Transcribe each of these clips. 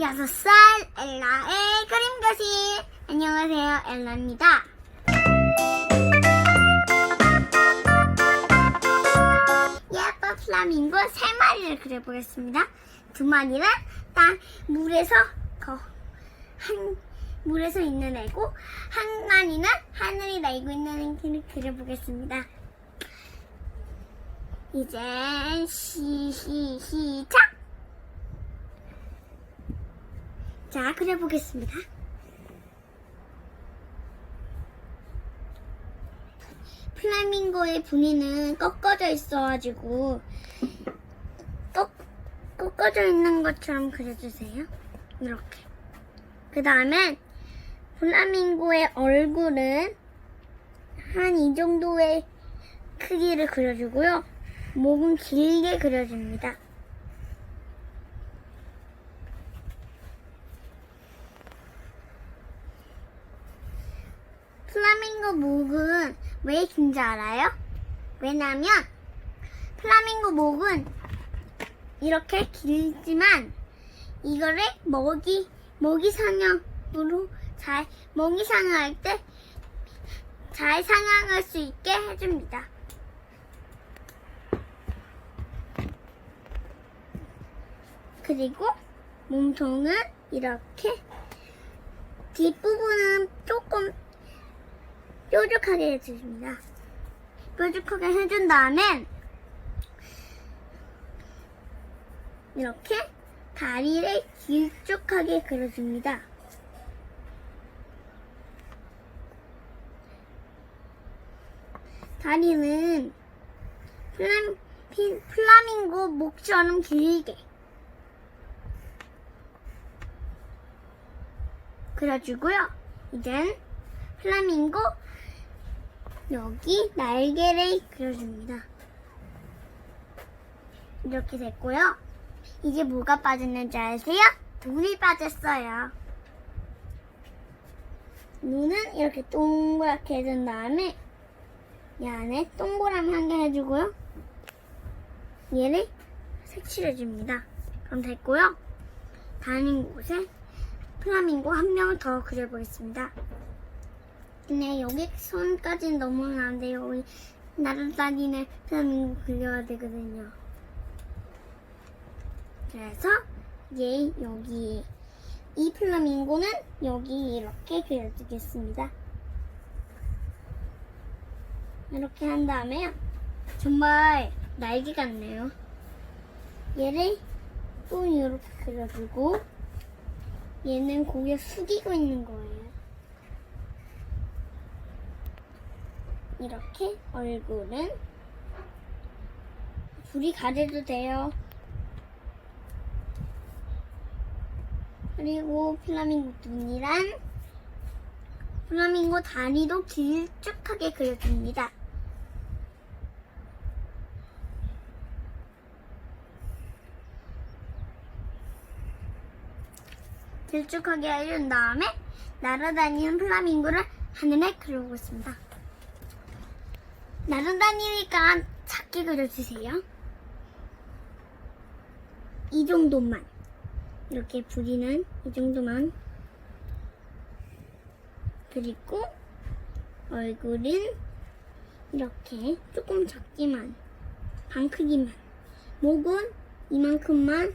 여섯 살 엘라의 그림 교실. 안녕하세요, 엘라입니다. 예쁜 플라밍고 세 마리를 그려보겠습니다. 두 마리는 딱 물에서 거, 한 물에서 있는 애고 한 마리는 하늘이 날고 있는 애를 그려보겠습니다. 이제 시, 시, 시작! 자, 그려보겠습니다. 플라밍고의 부리는 꺾어져 있어가지고 꺾, 꺾어져 있는 것처럼 그려주세요. 이렇게. 그 다음에 플라밍고의 얼굴은 한 이 정도의 크기를 그려주고요. 목은 길게 그려줍니다. 플라밍고 목은 왜 긴지 알아요? 왜냐면 플라밍고 목은 이렇게 길지만 이거를 먹이 먹이 사냥으로 잘 먹이 사냥할 때잘 사냥할 수 있게 해줍니다. 그리고 몸통은 이렇게 뒷부분은 조금 뾰족하게 해줍니다. 뾰족하게 해준 다음에 이렇게 다리를 길쭉하게 그려줍니다. 다리는 플라밍, 피- 플라밍고 목처럼 길게 그려주고요. 이젠 플라밍고 여기 날개를 그려줍니다. 이렇게 됐고요. 이제 뭐가 빠졌는지 아세요? 돌이 빠졌어요. 눈은 이렇게 동그랗게 해준 다음에 이 안에 동그라미 한 개 해주고요. 얘를 색칠해줍니다. 그럼 됐고요. 다른 곳에 플라밍고 한 명을 더 그려보겠습니다. 근데 여기 손까지는 넘으면 안 돼요. 여기 날아다니는 플라밍고 그려야 되거든요. 그래서 얘 여기 이 플라밍고는 여기 이렇게 그려주겠습니다. 이렇게 한 다음에 정말 날개 같네요. 얘를 또 이렇게 그려주고 얘는 고개 숙이고 있는 거예요. 이렇게 얼굴은 불이 가려도 돼요. 그리고 플라밍고 눈이랑 플라밍고 다리도 길쭉하게 그려줍니다. 길쭉하게 해준 다음에 날아다니는 플라밍고를 하늘에 그려보겠습니다. 날아다니니까 작게 그려주세요. 이 정도만. 이렇게 부리는 이 정도만. 그리고 얼굴은 이렇게 조금 작지만 반 크기만. 목은 이만큼만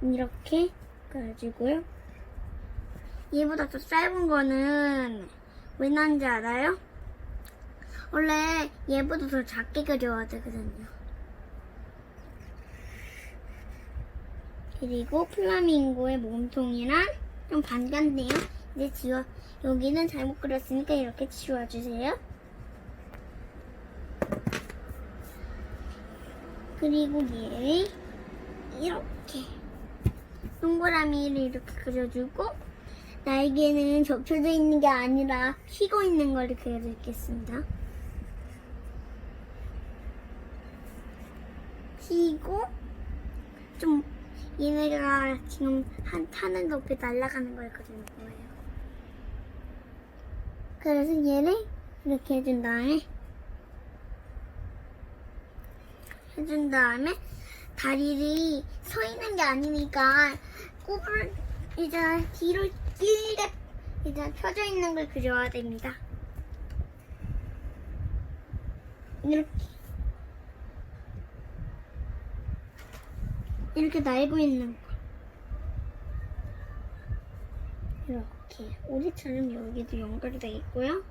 이렇게 그려주고요. 얘보다 더 짧은 거는 왜 나는지 알아요? 원래 얘보다 더 작게 그려야 되거든요. 그리고 플라밍고의 몸통이랑 좀 반 같네요. 이제 지워 여기는 잘못 그렸으니까 이렇게 지워주세요. 그리고 얘를 이렇게 동그라미를 이렇게 그려주고 날개는 접혀져 있는 게 아니라 휘고 있는 걸 그려주겠습니다. 휘고 좀 얘네가 지금 한 타는 높이 날아가는 거예요. 그래서 얘를 이렇게 해준 다음에 해준 다음에 다리를 서 있는 게 아니니까 굽을 이제 뒤로 길게 이제 펴져 있는 걸 그려야 됩니다. 이렇게 이렇게 날고 있는 거. 이렇게 오리처럼 여기도 연결되어 있고요.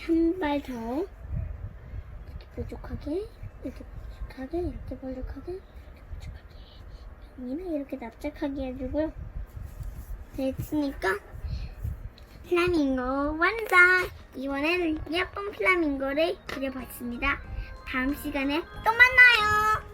한 발 더 이렇게 뾰족하게 이렇게 뾰족하게 이렇게 뾰족하게 이렇게 뾰족하게 이렇게 납작하게 해주고요. 됐으니까 플라밍고 완성! 이번에는 예쁜 플라밍고를 그려봤습니다. 다음 시간에 또 만나요!